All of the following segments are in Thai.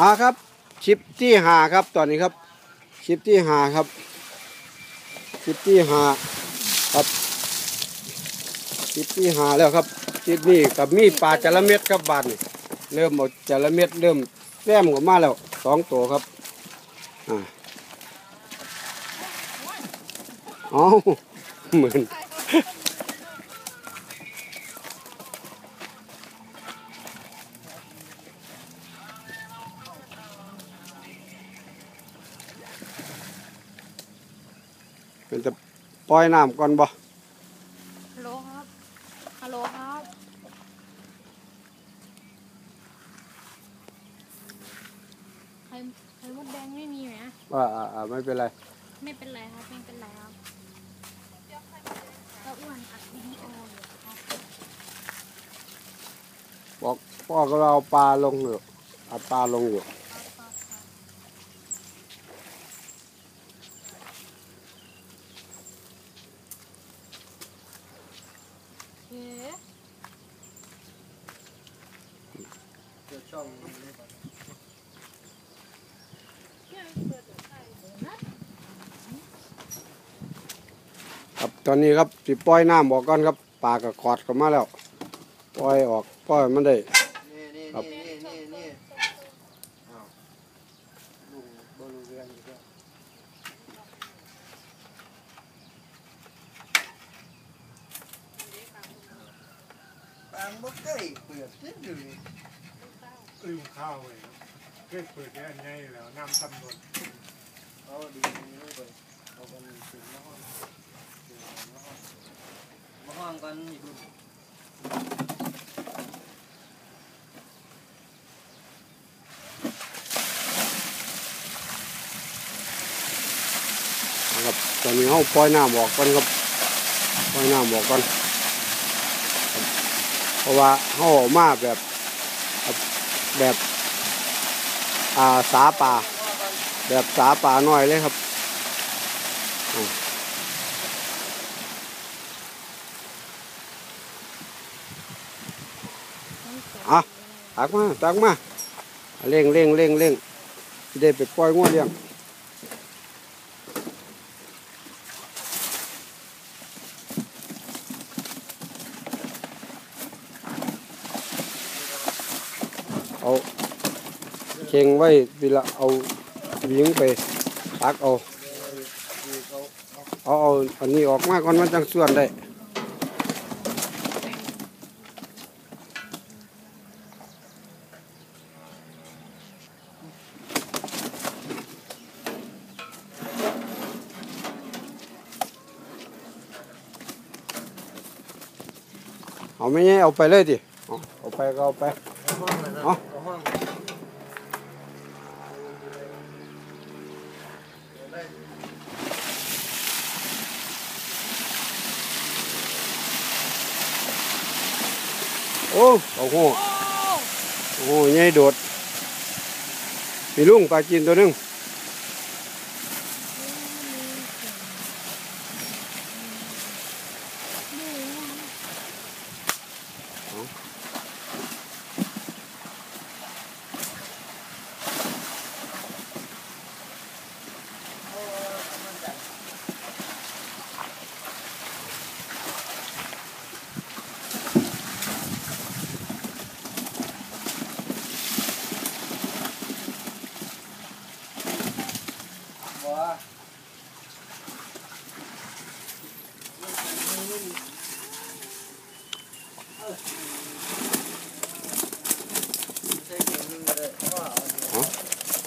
อ่าครับชิปที่หาครับตอนนี้ครับชิปที่หาครับชิปที่หาครับชิปที่หาแล้วครับชิปนี้กับมีปลาจระเม็ดครับบานเริ่มเอาจระเม็ดเริ่มแซมออกมาแล้วสองตัวครับอ่าเอเหมือน เป็นจะปล่อยน้ำก่อนบ่ฮัลโหลครับ ฮัลโหลครับ ไข่ไข่มดแดงไม่มีไหมว่าอ่าอ่าไม่เป็นไร ไม่เป็นไรครับ ไม่เป็นไรครับแล้วอ้วนอัดวิดีโออยู่ครับบอกพ่อก็เอาปลาลงอยู่เอาปลาลงอยู่ ครับครับครับ เอ๊ะครับตอนนี้ครับสิปล่อยน้ำออกก่อนครับปลากระกอดเข้ามาแล้ว ปล่อยออกปล่อยมันได้ นี่นี่ ครับ นี่นี่นี่อ้าวลุงบริเวณอยู่ด้วย ปางบ่ใกล้เปลือกนิดอยู่นี่ลืมข้าวเลยครับเคยเปิดได้อันใหญ่แล้วน้ำตำรวจเอาดีนี่ไปเอากันถึงห้องถึงห้องมาห้องกันอยู่นครับตอนนี้เขาปล่อยน้ำออกก่อนครับปล่อยน้ำออกก่อน เพราะว่าเขาออกมาแบบแบบอาสาป่า แบบสาป่าน้อยเลยครับอ่าอะตักมาตักมาเร่งเร่งเร่งเร่งได้ไปปล่อยงัวเลี้ยง เอาเข่งไว้เวลาเอาวิ่งไปตักเอาเอาเอาอันนี้ออกมาก่อนมันจังส่วนได้เอาไม่ใช่เอาไปเลยดิเอาเอาไปก็เอาไปเอา เอาเอาห้องโอ้โอ้โหโอ้โหใหญ่โดดมีลุงปลาจีนตัวหนึง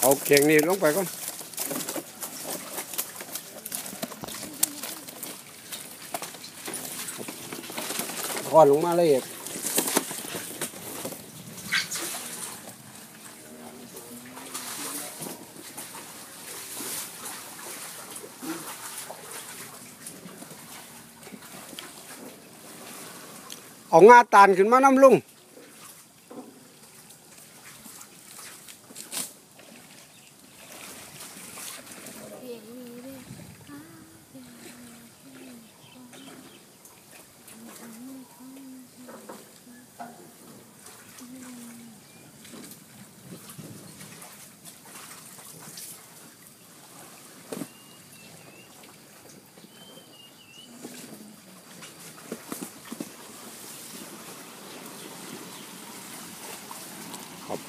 เอาเข่งนี่ลงไปก่อนก่อนลงมาเลยเอกเอางาตานขึ้นมาน้ำลุง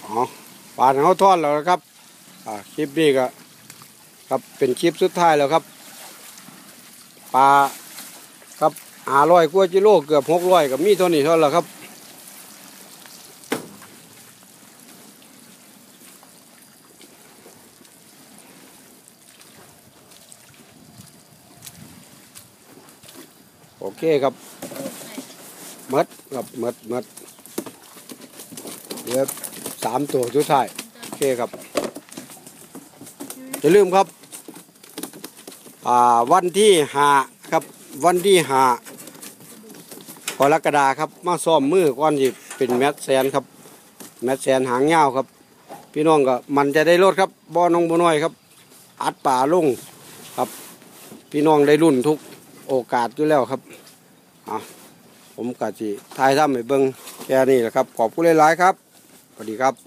อ๋อปานเขาทอดแล้วครับอ่าคลิปนี้ก็ครับเป็นคลิปสุดท้ายแล้วครับปลาครับหาร้อยกว่ากิโลเกือบหกร้อยกับมีเท่านี้เท่านั้นละครับโอเคครับหมดครับหมดหมดเหลือ สามตัวสุดท้ายโอเคครับอย่าลืมครับอ่าวันที่หาครับวันที่หากรกฎาครับมาซ่อมมือก่อนที่เป็นแมตแซนครับ แมตแซนหางยาครับ พี่น้องก็มันจะได้รถครับบ่อน้องบ่น้อยครับ อัดป่าลงครับ พี่น้องได้รุ่นทุกโอกาสอยู่แล้วครับอะผมกะจิทายทำให้เบิ่งแค่นี้แหละครับ ขอบคุณหลายๆครับ สวัสดีครับ